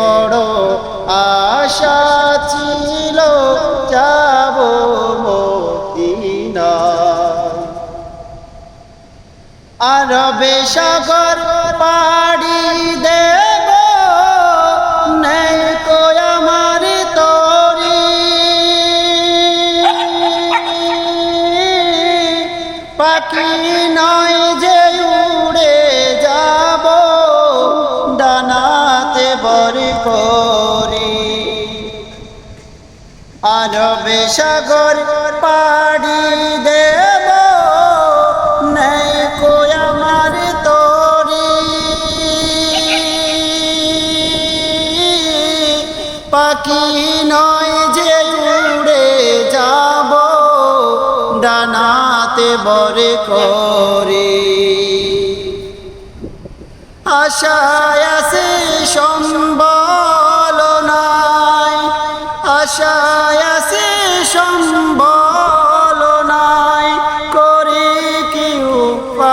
বড় আশা ছিল যাব মদিনায়। আরবে পাড়ি দেব নেই আমার তরি। পাখি নয় আরবে সাগর, পাড়ি দেব। নেই কো আমার তরি। পাখি নয় যে উড়ে যাব, ডানাতে বরে করে। আশায় আছে নাই আশায় আছে সম্বল নাই, করে কি উপায়?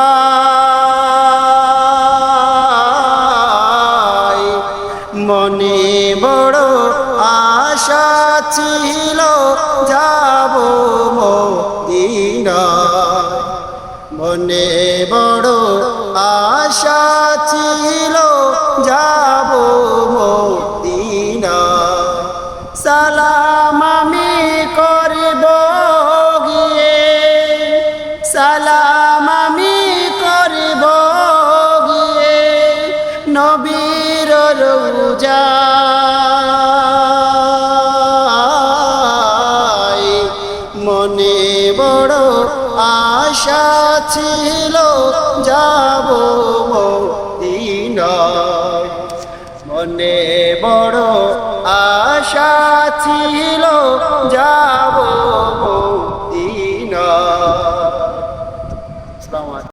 মনে বড় আশা ছিল, যাব মদিনায়। মনে বড় আশা যায়। মনে বড় আশা ছিল যাব মনে বড়